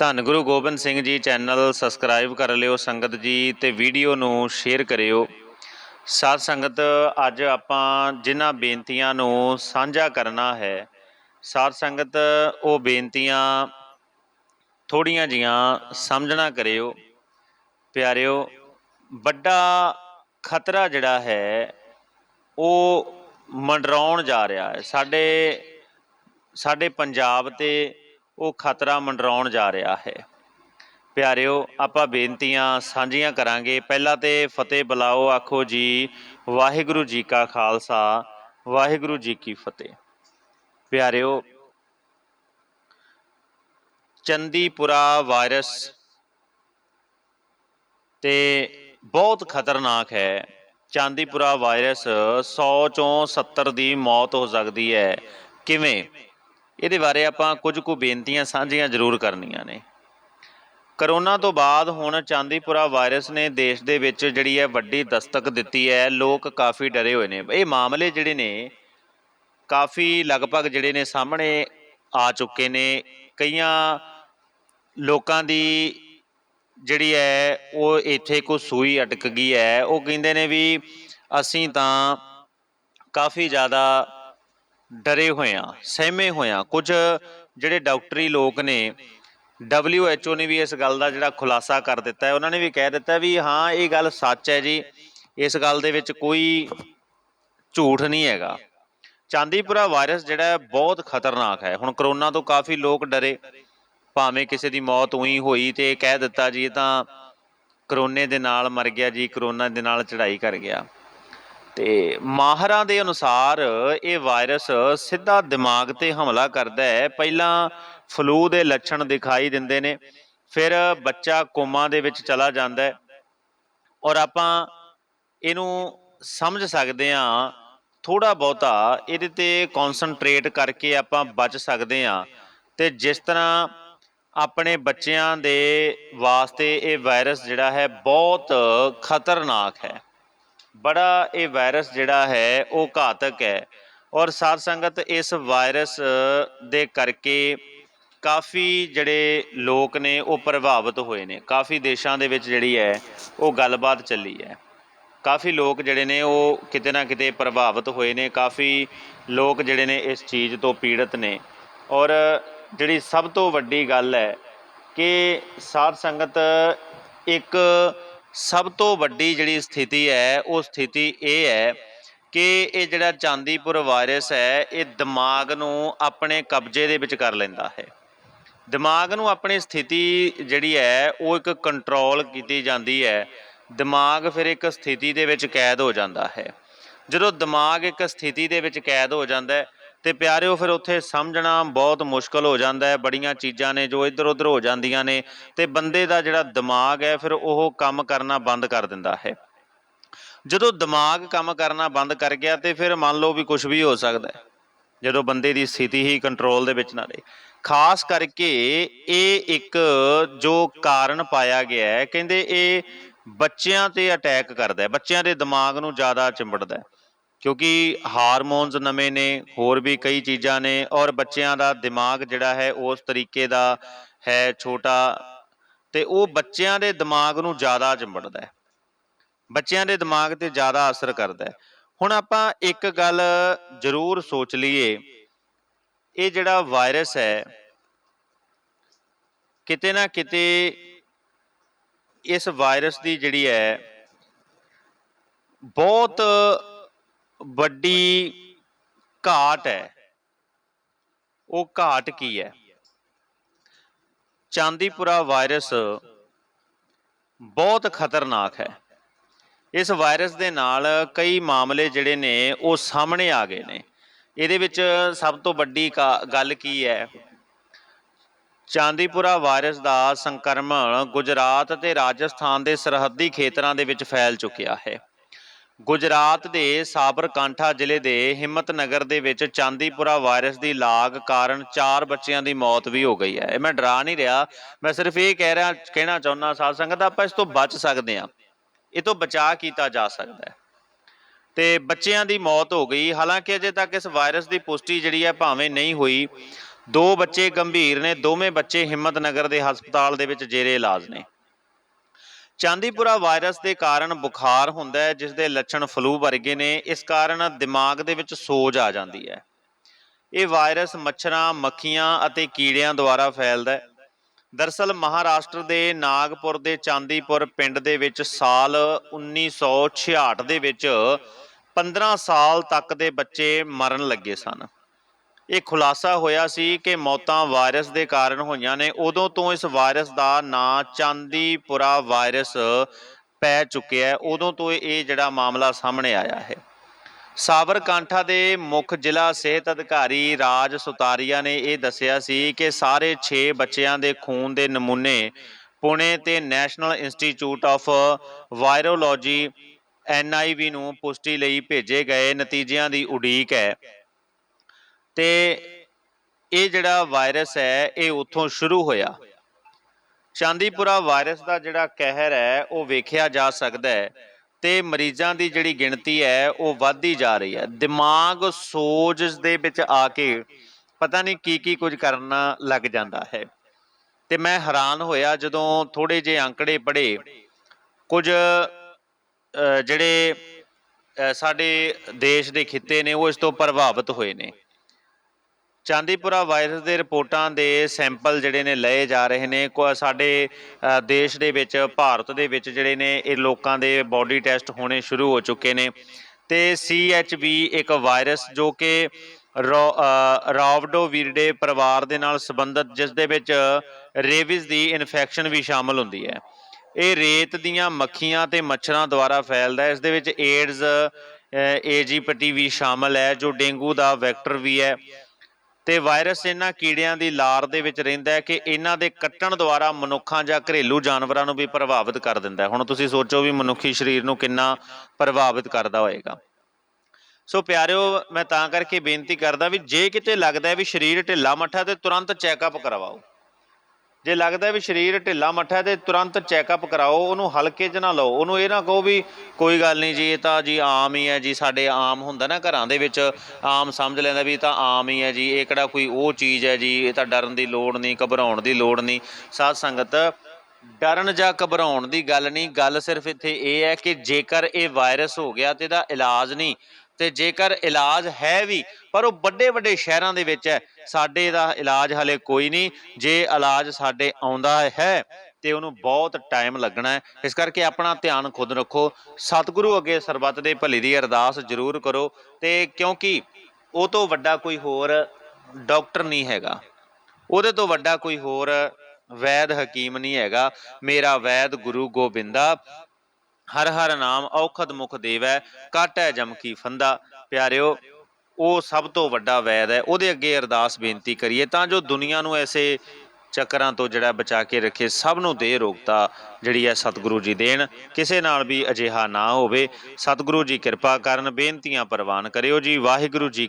ਧੰਨ Guru Gobind Singh ji channel subscribe ਕਰ ਲਿਓ, ਸੰਗਤ ਜੀ ਤੇ ਵੀਡੀਓ ਨੂੰ ਸ਼ੇਅਰ ਕਰਿਓ। ਸਾਧ ਸੰਗਤ, ਅੱਜ ਆਪਾਂ ਜਿਨ੍ਹਾਂ ਬੇਨਤੀਆਂ ਨੂੰ ਸਾਂਝਾ ਕਰਨਾ ਹੈ, ਸਾਧ ਸੰਗਤ, ਉਹ ਬੇਨਤੀਆਂ ਥੋੜੀਆਂ ਜੀਆਂ ਸਮਝਣਾ ਕਰਿਓ। ਪਿਆਰਿਓ, ਵੱਡਾ ਖਤਰਾ ਜਿਹੜਾ ਹੈ, ਉਹ ਮੰਡਰਾਉਣ ਜਾ ਰਿਹਾ ਹੈ। ਸਾਡੇ ਸਾਡੇ ਪੰਜਾਬ ਤੇ ਉਹ ਖਤਰਾ ਮੰਡਰਾਉਣ ਜਾ ਰਿਹਾ ਹੈ। ਪਿਆਰਿਓ, ਆਪਾਂ ਬੇਨਤੀਆਂ ਸਾਂਝੀਆਂ ਕਰਾਂਗੇ। ਪਹਿਲਾਂ ਤੇ ਫਤਿਹ ਬੁਲਾਓ, ਆਖੋ ਜੀ, ਵਾਹਿਗੁਰੂ ਜੀ ਕਾ ਖਾਲਸਾ, ਵਾਹਿਗੁਰੂ ਜੀ ਕੀ ਫਤਿਹ। ਪਿਆਰਿਓ, ਚੰਦੀਪੁਰਾ ਵਾਇਰਸ ਤੇ ਬਹੁਤ ਖਤਰਨਾਕ ਹੈ। ਚਾਂਦੀਪੁਰਾ ਵਾਇਰਸ 100 ਚੋਂ 70 ਦੀ ਮੌਤ ਹੋ ਸਕਦੀ ਹੈ। ਕਿਵੇਂ? ਇਹਦੇ ਬਾਰੇ ਆਪਾਂ ਕੁਝ ਕੁ ਬੇਨਤੀਆਂ ਸਾਂਝੀਆਂ ਜ਼ਰੂਰ ਕਰਨੀਆਂ ਨੇ। ਕਰੋਨਾ ਤੋਂ ਬਾਅਦ ਹੁਣ ਚਾਂਦੀਪੁਰਾ ਵਾਇਰਸ ਨੇ ਦੇਸ਼ ਦੇ ਵਿੱਚ ਜਿਹੜੀ ਹੈ ਵੱਡੀ ਦਸਤਕ ਦਿੱਤੀ ਹੈ, ਲੋਕ ਕਾਫੀ ਡਰੇ ਹੋਏ ਨੇ। ਇਹ ਮਾਮਲੇ ਜਿਹੜੇ ਨੇ ਕਾਫੀ ਲਗਭਗ ਜਿਹੜੇ ਨੇ ਸਾਹਮਣੇ ਆ ਚੁੱਕੇ ਨੇ। ਕਈਆਂ ਲੋਕਾਂ ਦੀ ਜਿਹੜੀ ਹੈ ਉਹ ਇੱਥੇ ਕੋ ਸੂਈ ਅਟਕ ਗਈ ਹੈ। ਉਹ ਕਹਿੰਦੇ ਨੇ ਵੀ ਅਸੀਂ ਤਾਂ ਕਾਫੀ ਜ਼ਿਆਦਾ ਡਰੇ ਹੋਏ ਆ ਸਹਿਮੇ ਹੋਏ ਆ ਕੁਝ ਜਿਹੜੇ ਡਾਕਟਰੀ ਲੋਕ ਨੇ WHO ਨੇ ਵੀ ਇਸ ਗੱਲ ਦਾ ਜਿਹੜਾ ਖੁਲਾਸਾ ਕਰ ਦਿੱਤਾ ਹੈ। ਉਹਨਾਂ ਨੇ ਵੀ ਕਹਿ ਦਿੱਤਾ ਵੀ ਹਾਂ, ਇਹ ਗੱਲ ਸੱਚ ਹੈ ਜੀ। ਇਸ ਗੱਲ ਦੇ ਵਿੱਚ ਕੋਈ ਝੂਠ ਨਹੀਂ ਹੈਗਾ। ਚਾਂਦੀਪੁਰਾ ਵਾਇਰਸ ਜਿਹੜਾ ਬਹੁਤ ਖਤਰਨਾਕ ਹੈ। ਹੁਣ ਕਰੋਨਾ ਤੋਂ ਕਾਫੀ ਲੋਕ ਡਰੇ। ਭਾਵੇਂ ਕਿਸੇ ਦੀ ਮੌਤ ਉਹੀ ਹੋਈ ਤੇ ਕਹਿ ਦਿੱਤਾ ਜੀ ਤਾਂ ਕਰੋਨੇ ਦੇ ਨਾਲ ਮਰ ਗਿਆ ਜੀ, ਕਰੋਨਾ ਦੇ ਨਾਲ ਚੜ੍ਹਾਈ ਕਰ ਗਿਆ। ਤੇ ਮਾਹਰਾਂ ਦੇ ਅਨੁਸਾਰ ਇਹ ਵਾਇਰਸ ਸਿੱਧਾ ਦਿਮਾਗ ਤੇ ਹਮਲਾ ਕਰਦਾ ਹੈ। ਪਹਿਲਾਂ ਫਲੂ ਦੇ ਲੱਛਣ ਦਿਖਾਈ ਦਿੰਦੇ ਨੇ, ਫਿਰ ਬੱਚਾ ਕੋਮਾ ਦੇ ਵਿੱਚ ਚਲਾ ਜਾਂਦਾ ਹੈ। ਔਰ ਆਪਾਂ ਇਹਨੂੰ ਸਮਝ ਸਕਦੇ ਹਾਂ ਥੋੜਾ ਬਹੁਤਾ ਇਹਦੇ ਤੇ ਕਨਸੈਂਟਰੇਟ ਕਰਕੇ ਆਪਾਂ ਬਚ ਸਕਦੇ ਹਾਂ। ਤੇ ਜਿਸ ਤਰ੍ਹਾਂ ਆਪਣੇ ਬੱਚਿਆਂ ਦੇ ਵਾਸਤੇ ਇਹ ਵਾਇਰਸ ਜਿਹੜਾ ਹੈ ਬਹੁਤ ਖਤਰਨਾਕ ਹੈ। ਬੜਾ ਇਹ ਵਾਇਰਸ ਜਿਹੜਾ ਹੈ, ਉਹ ਘਾਤਕ ਹੈ। ਔਰ ਸਾਧ ਸੰਗਤ ਇਸ ਵਾਇਰਸ ਦੇ ਕਰਕੇ ਕਾਫੀ ਜਿਹੜੇ ਲੋਕ ਨੇ, ਉਹ ਪ੍ਰਭਾਵਿਤ ਹੋਏ ਨੇ। ਕਾਫੀ ਦੇਸ਼ਾਂ ਦੇ ਵਿੱਚ ਜਿਹੜੀ ਹੈ, ਉਹ ਗੱਲਬਾਤ ਚੱਲੀ ਹੈ। ਕਾਫੀ ਲੋਕ ਜਿਹੜੇ ਨੇ, ਉਹ ਕਿਤੇ ਨਾ ਕਿਤੇ ਪ੍ਰਭਾਵਿਤ ਹੋਏ ਨੇ। ਕਾਫੀ ਲੋਕ ਜਿਹੜੇ ਨੇ, ਇਸ ਚੀਜ਼ ਤੋਂ ਪੀੜਤ ਨੇ। ਔਰ ਜਿਹੜੀ ਸਭ ਤੋਂ ਵੱਡੀ ਗੱਲ ਹੈ ਕਿ ਸਾਧ ਸੰਗਤ ਇੱਕ ਸਭ ਤੋਂ ਵੱਡੀ ਜਿਹੜੀ ਸਥਿਤੀ ਹੈ, ਉਹ ਸਥਿਤੀ ਇਹ ਹੈ ਕਿ ਇਹ ਜਿਹੜਾ ਚਾਂਦੀਪੁਰ ਵਾਇਰਸ ਹੈ, ਇਹ ਦਿਮਾਗ ਨੂੰ ਆਪਣੇ ਕਬਜ਼ੇ ਦੇ ਵਿੱਚ ਕਰ ਲੈਂਦਾ ਹੈ। ਦਿਮਾਗ ਨੂੰ ਆਪਣੀ ਸਥਿਤੀ ਜਿਹੜੀ ਹੈ, ਉਹ ਇੱਕ ਕੰਟਰੋਲ ਕੀਤੀ ਜਾਂਦੀ ਹੈ। ਦਿਮਾਗ ਫਿਰ ਇੱਕ ਸਥਿਤੀ ਦੇ ਵਿੱਚ ਕੈਦ ਹੋ ਜਾਂਦਾ ਹੈ। ਜਦੋਂ ਦਿਮਾਗ ਇੱਕ ਸਥਿਤੀ ਦੇ ਵਿੱਚ ਕੈਦ ਹੋ ਜਾਂਦਾ ਹੈ ਤੇ ਪਿਆਰਿਓ, ਫਿਰ ਉੱਥੇ ਸਮਝਣਾ ਬਹੁਤ ਮੁਸ਼ਕਲ ਹੋ ਜਾਂਦਾ ਹੈ। ਬੜੀਆਂ ਚੀਜ਼ਾਂ ਨੇ ਜੋ ਇੱਧਰ ਉੱਧਰ ਹੋ ਜਾਂਦੀਆਂ ਨੇ ਤੇ ਬੰਦੇ ਦਾ ਜਿਹੜਾ ਦਿਮਾਗ ਹੈ, ਫਿਰ ਉਹ ਕੰਮ ਕਰਨਾ ਬੰਦ ਕਰ ਦਿੰਦਾ ਹੈ। ਜਦੋਂ ਦਿਮਾਗ ਕੰਮ ਕਰਨਾ ਬੰਦ ਕਰ ਗਿਆ ਤੇ ਫਿਰ ਮੰਨ ਲਓ ਵੀ ਕੁਝ ਵੀ ਹੋ ਸਕਦਾ ਹੈ, ਜਦੋਂ ਬੰਦੇ ਦੀ ਸਥਿਤੀ ਹੀ ਕੰਟਰੋਲ ਦੇ ਵਿੱਚ ਨਾ ਰਹੇ। ਖਾਸ ਕਰਕੇ ਇਹ ਇੱਕ ਜੋ ਕਾਰਨ ਪਾਇਆ ਗਿਆ ਹੈ, ਕਹਿੰਦੇ ਇਹ ਬੱਚਿਆਂ ਤੇ ਅਟੈਕ ਕਰਦਾ ਹੈ, ਬੱਚਿਆਂ ਦੇ ਦਿਮਾਗ ਨੂੰ ਜ਼ਿਆਦਾ ਚਿੰਬੜਦਾ ਹੈ। ਕਿਉਂਕਿ ਹਾਰਮੋਨਸ ਨਵੇਂ ਨੇ, ਹੋਰ ਵੀ ਕਈ ਚੀਜ਼ਾਂ ਨੇ ਔਰ ਬੱਚਿਆਂ ਦਾ ਦਿਮਾਗ ਜਿਹੜਾ ਹੈ ਉਸ ਤਰੀਕੇ ਦਾ ਹੈ ਛੋਟਾ ਤੇ ਉਹ ਬੱਚਿਆਂ ਦੇ ਦਿਮਾਗ ਨੂੰ ਜ਼ਿਆਦਾ ਚਿੰਬੜਦਾ ਹੈ। ਬੱਚਿਆਂ ਦੇ ਦਿਮਾਗ ਤੇ ਜ਼ਿਆਦਾ ਅਸਰ ਕਰਦਾ ਹੈ। ਹੁਣ ਆਪਾਂ ਇੱਕ ਗੱਲ ਜ਼ਰੂਰ ਸੋਚ ਲਈਏ, ਇਹ ਜਿਹੜਾ ਵਾਇਰਸ ਹੈ, ਕਿਤੇ ਨਾ ਕਿਤੇ ਇਸ ਵਾਇਰਸ ਦੀ ਜਿਹੜੀ ਹੈ, ਬਹੁਤ ਵੱਡੀ ਘਾਟ ਹੈ। ਉਹ ਘਾਟ ਕੀ ਹੈ? ਚਾਂਦੀਪੁਰਾ ਵਾਇਰਸ ਬਹੁਤ ਖਤਰਨਾਕ ਹੈ। ਇਸ ਵਾਇਰਸ ਦੇ ਨਾਲ ਕਈ ਮਾਮਲੇ ਜਿਹੜੇ ਨੇ, ਉਹ ਸਾਹਮਣੇ ਆ ਗਏ ਨੇ। ਇਹਦੇ ਵਿੱਚ ਸਭ ਤੋਂ ਵੱਡੀ ਕਾ- ਗੱਲ ਕੀ ਹੈ? ਚਾਂਦੀਪੁਰਾ ਵਾਇਰਸ ਦਾ ਸੰਕਰਮਣ ਗੁਜਰਾਤ ਤੇ ਰਾਜਸਥਾਨ ਦੇ ਸਰਹੱਦੀ ਖੇਤਰਾਂ ਦੇ ਵਿੱਚ ਫੈਲ ਚੁੱਕਿਆ ਹੈ। ਗੁਜਰਾਤ ਦੇ ਸਾਬਰਕਾਂਠਾ ਜ਼ਿਲ੍ਹੇ ਦੇ ਹਿੰਮਤ ਨਗਰ ਦੇ ਵਿੱਚ ਚਾਂਦੀਪੁਰਾ ਵਾਇਰਸ ਦੀ ਲਾਗ ਕਾਰਨ 4 ਬੱਚਿਆਂ ਦੀ ਮੌਤ ਵੀ ਹੋ ਗਈ ਹੈ। ਇਹ ਮੈਂ ਡਰਾ ਨਹੀਂ ਰਿਹਾ। ਮੈਂ ਸਿਰਫ ਇਹ ਕਹਿ ਰਿਹਾ, ਕਹਿਣਾ ਚਾਹੁੰਦਾ ਸਾਧ ਸੰਗਤ, ਆਪਾਂ ਇਸ ਤੋਂ ਬਚ ਸਕਦੇ ਹਾਂ। ਇਹ ਤੋਂ ਬਚਾਅ ਕੀਤਾ ਜਾ ਸਕਦਾ ਹੈ। ਤੇ ਬੱਚਿਆਂ ਦੀ ਮੌਤ ਹੋ ਗਈ। ਹਾਲਾਂਕਿ ਅਜੇ ਤੱਕ ਇਸ ਵਾਇਰਸ ਦੀ ਪੁਸ਼ਟੀ ਜਿਹੜੀ ਹੈ ਭਾਵੇਂ ਨਹੀਂ ਹੋਈ, ਦੋ ਬੱਚੇ ਗੰਭੀਰ ਨੇ। ਦੋਵੇਂ ਬੱਚੇ ਹਿੰਮਤ ਨਗਰ ਦੇ ਹਸਪਤਾਲ ਦੇ ਵਿੱਚ ਜੇਰੇ ਇਲਾਜ ਨੇ। ਚਾਂਦੀਪੁਰਾ ਵਾਇਰਸ ਦੇ ਕਾਰਨ ਬੁਖਾਰ ਹੁੰਦਾ ਹੈ ਜਿਸ ਦੇ ਲੱਛਣ ਫਲੂ ਵਰਗੇ ਨੇ, ਇਸ ਕਾਰਨ ਦਿਮਾਗ ਦੇ ਵਿੱਚ ਸੋਜ ਆ ਜਾਂਦੀ ਹੈ। ਇਹ ਵਾਇਰਸ ਮੱਛਰਾਂ, ਮੱਖੀਆਂ ਅਤੇ ਕੀੜਿਆਂ ਦੁਆਰਾ ਫੈਲਦਾ ਹੈ। ਦਰਸਲ ਮਹਾਰਾਸ਼ਟਰ ਦੇ ਨਾਗਪੁਰ ਦੇ ਚਾਂਦੀਪੁਰ ਪਿੰਡ ਦੇ ਵਿੱਚ ਸਾਲ 1966 ਦੇ ਵਿੱਚ 15 ਸਾਲ ਤੱਕ ਦੇ ਬੱਚੇ ਮਰਨ ਲੱਗੇ ਸਨ। ਇਹ ਖੁਲਾਸਾ ਹੋਇਆ ਸੀ ਕਿ ਮੌਤਾਂ ਵਾਇਰਸ ਦੇ ਕਾਰਨ ਹੋਈਆਂ ਨੇ। ਉਦੋਂ ਤੋਂ ਇਸ ਵਾਇਰਸ ਦਾ ਨਾਂ ਚਾਂਦੀਪੁਰਾ ਵਾਇਰਸ ਪੈ ਚੁੱਕਿਆ ਹੈ। ਉਦੋਂ ਤੋਂ ਇਹ ਜਿਹੜਾ ਮਾਮਲਾ ਸਾਹਮਣੇ ਆਇਆ ਹੈ। ਸਾਬਰਕਾਂਠਾ ਦੇ ਮੁੱਖ ਜ਼ਿਲ੍ਹਾ ਸਿਹਤ ਅਧਿਕਾਰੀ ਰਾਜ ਸੁਤਾਰੀਆ ਨੇ ਇਹ ਦੱਸਿਆ ਸੀ ਕਿ ਸਾਰੇ 6 ਬੱਚਿਆਂ ਦੇ ਖੂਨ ਦੇ ਨਮੂਨੇ ਪੁਣੇ ਤੇ national institute of virology NIV ਨੂੰ ਪੁਸ਼ਟੀ ਲਈ ਭੇਜੇ ਗਏ। ਨਤੀਜਿਆਂ ਦੀ ਉਡੀਕ ਹੈ। ਤੇ ਇਹ ਜਿਹੜਾ ਵਾਇਰਸ ਹੈ, ਇਹ ਉੱਥੋਂ ਸ਼ੁਰੂ ਹੋਇਆ। ਚਾਂਦੀਪੁਰਾ ਵਾਇਰਸ ਦਾ ਜਿਹੜਾ ਕਹਿਰ ਹੈ, ਉਹ ਵੇਖਿਆ ਜਾ ਸਕਦਾ ਹੈ ਤੇ ਮਰੀਜ਼ਾਂ ਦੀ ਜਿਹੜੀ ਗਿਣਤੀ ਹੈ, ਉਹ ਵੱਧਦੀ ਜਾ ਰਹੀ ਹੈ। ਦਿਮਾਗ, ਸੋਜ ਦੇ ਵਿੱਚ ਆ ਕੇ ਪਤਾ ਨਹੀਂ ਕੀ ਕੀ ਕੁਝ ਕਰਨਾ ਲੱਗ ਜਾਂਦਾ ਹੈ। ਤੇ ਮੈਂ ਹੈਰਾਨ ਹੋਇਆ ਜਦੋਂ ਥੋੜੇ ਜਿਹੇ ਅੰਕੜੇ ਪੜ੍ਹੇ, ਕੁਝ ਜਿਹੜੇ ਸਾਡੇ ਦੇਸ਼ ਦੇ ਖਿੱਤੇ ਨੇ, ਉਹ ਇਸ ਤੋਂ ਪ੍ਰਭਾਵਿਤ ਹੋਏ ਨੇ। ਚਾਂਦੀਪੁਰਾ ਵਾਇਰਸ ਦੇ ਰਿਪੋਰਟਾਂ ਦੇ ਸੈਂਪਲ ਜਿਹੜੇ ਨੇ ਲਏ ਜਾ ਰਹੇ ਨੇ। ਕੋ ਸਾਡੇ ਦੇਸ਼ ਦੇ ਵਿੱਚ, ਭਾਰਤ ਦੇ ਵਿੱਚ ਜਿਹੜੇ ਨੇ, ਇਹ ਲੋਕਾਂ ਦੇ ਬਾਡੀ ਟੈਸਟ ਹੋਣੇ ਸ਼ੁਰੂ ਹੋ ਚੁੱਕੇ ਨੇ। ਤੇ CHV ਇੱਕ ਵਾਇਰਸ ਜੋ ਕਿ ਰਾਵਡੋਵਿਰਡੇ ਪਰਿਵਾਰ ਦੇ ਨਾਲ ਸੰਬੰਧਿਤ, ਜਿਸ ਦੇ ਵਿੱਚ ਰੇਬਿਸ ਦੀ ਇਨਫੈਕਸ਼ਨ ਵੀ ਸ਼ਾਮਲ ਹੁੰਦੀ ਹੈ। ਇਹ ਰੇਤ ਦੀਆਂ ਮੱਖੀਆਂ ਤੇ ਮੱਛਰਾਂ ਦੁਆਰਾ ਫੈਲਦਾ ਹੈ। ਇਸ ਦੇ ਵਿੱਚ ਏਡਜ਼ ਏਜੀਪਟੀ ਵੀ ਸ਼ਾਮਲ ਹੈ, ਜੋ ਡੇਂਗੂ ਦਾ ਵੈਕਟਰ ਵੀ ਹੈ। ਤੇ ਵਾਇਰਸ ਇਹਨਾਂ ਕੀੜਿਆਂ ਦੀ ਲਾਰ ਦੇ ਵਿੱਚ ਰਹਿੰਦਾ ਹੈ ਕਿ ਇਹਨਾਂ ਦੇ ਕੱਟਣ ਦੁਆਰਾ ਮਨੁੱਖਾਂ ਜਾਂ ਘਰੇਲੂ ਜਾਨਵਰਾਂ ਨੂੰ ਵੀ ਪ੍ਰਭਾਵਿਤ ਕਰ ਦਿੰਦਾ ਹੈ। ਹੁਣ ਤੁਸੀਂ ਸੋਚੋ ਵੀ ਮਨੁੱਖੀ ਸਰੀਰ ਨੂੰ ਕਿੰਨਾ ਪ੍ਰਭਾਵਿਤ ਕਰਦਾ ਹੋਏਗਾ। ਸੋ ਪਿਆਰਿਓ, ਮੈਂ ਤਾਂ ਕਰਕੇ ਬੇਨਤੀ ਕਰਦਾ ਵੀ ਜੇ ਕਿਤੇ ਲੱਗਦਾ ਵੀ ਸਰੀਰ ਢਿੱਲਾ ਮੱਠਾ ਤੇ ਤੁਰੰਤ ਚੈੱਕਅਪ ਕਰਵਾਓ। ਜੇ ਲੱਗਦਾ ਵੀ ਸਰੀਰ ਢਿੱਲਾ ਮੱਠਾ ਤੇ ਤੁਰੰਤ ਚੈੱਕਅਪ ਕਰਾਓ, ਉਹਨੂੰ ਹਲਕੇ 'ਚ ਨਾ ਲਓ। ਉਹਨੂੰ ਇਹ ਨਾ ਕਹੋ ਵੀ ਕੋਈ ਗੱਲ ਨਹੀਂ ਜੀ, ਇਹ ਤਾਂ ਜੀ ਆਮ ਹੀ ਹੈ ਜੀ, ਸਾਡੇ ਆਮ ਹੁੰਦਾ ਨਾ ਘਰਾਂ ਦੇ ਵਿੱਚ, ਆਮ ਸਮਝ ਲੈਂਦਾ ਵੀ ਇਹ ਤਾਂ ਆਮ ਹੀ ਹੈ ਜੀ, ਇਹ ਕਿਹੜਾ ਕੋਈ ਉਹ ਚੀਜ਼ ਹੈ ਜੀ, ਇਹ ਤਾਂ ਡਰਨ ਦੀ ਲੋੜ ਨਹੀਂ, ਘਬਰਾਉਣ ਦੀ ਲੋੜ ਨਹੀਂ। ਸਾਧ ਸੰਗਤ, ਡਰਨ ਜਾਂ ਘਬਰਾਉਣ ਦੀ ਗੱਲ ਨਹੀਂ, ਗੱਲ ਸਿਰਫ ਇੱਥੇ ਇਹ ਹੈ ਕਿ ਜੇਕਰ ਇਹ ਵਾਇਰਸ ਹੋ ਗਿਆ ਤੇ ਇਹਦਾ ਇਲਾਜ ਨਹੀਂ ਤੇ ਜੇਕਰ ਇਲਾਜ ਹੈ ਵੀ, ਪਰ ਉਹ ਵੱਡੇ ਵੱਡੇ ਸ਼ਹਿਰਾਂ ਦੇ ਵਿੱਚ ਹੈ, ਸਾਡੇ ਦਾ ਇਲਾਜ ਹਲੇ ਕੋਈ ਨਹੀਂ। ਜੇ ਇਲਾਜ ਸਾਡੇ ਆਉਂਦਾ ਹੈ, ਤੇ ਉਹਨੂੰ ਬਹੁਤ ਟਾਈਮ ਲੱਗਣਾ ਹੈ। ਇਸ ਕਰਕੇ ਆਪਣਾ ਧਿਆਨ ਖੁਦ ਰੱਖੋ। ਸਤਿਗੁਰੂ ਅੱਗੇ ਸਰਬੱਤ ਦੇ ਭਲੇ ਦੀ ਅਰਦਾਸ ਜ਼ਰੂਰ ਕਰੋ। ਤੇ ਕਿਉਂਕਿ ਉਹ ਤੋਂ ਵੱਡਾ ਕੋਈ ਹੋਰ ਡਾਕਟਰ ਨਹੀਂ ਹੈਗਾ। ਉਹਦੇ ਤੋਂ ਵੱਡਾ ਕੋਈ ਹੋਰ ਵੈਦ ਹਕੀਮ ਨਹੀਂ ਹੈਗਾ। ਮੇਰਾ ਵੈਦ ਗੁਰੂ ਗੋਬਿੰਦਾ। ਹਰ ਹਰ ਨਾਮ ਔਖਦ ਮੁਖ ਦੇਵੈ, ਕਾਟੈ ਜਮ ਕੀ ਫੰਦਾ। ਪਿਆਰਿਓ, ਉਹ ਸਭ ਤੋਂ ਵੱਡਾ ਵੈਦ ਹੈ, ਉਹਦੇ ਅੱਗੇ ਅਰਦਾਸ ਬੇਨਤੀ ਕਰੀਏ, ਤਾਂ ਜੋ ਦੁਨੀਆ ਨੂੰ ਐਸੇ ਚੱਕਰਾਂ ਤੋਂ ਜਿਹੜਾ ਬਚਾ ਕੇ ਰੱਖੇ, ਸਭ ਨੂੰ ਦੇ ਰੋਗਤਾ ਜਿਹੜੀ ਹੈ ਸਤਿਗੁਰੂ ਜੀ ਦੇਣ। ਕਿਸੇ ਨਾਲ ਵੀ ਅਜਿਹਾ ਨਾ ਹੋਵੇ। ਸਤਿਗੁਰੂ ਜੀ ਕਿਰਪਾ ਕਰਨ, ਬੇਨਤੀਆਂ ਪ੍ਰਵਾਨ ਕਰਿਓ ਜੀ। ਵਾਹਿਗੁਰੂ ਜੀ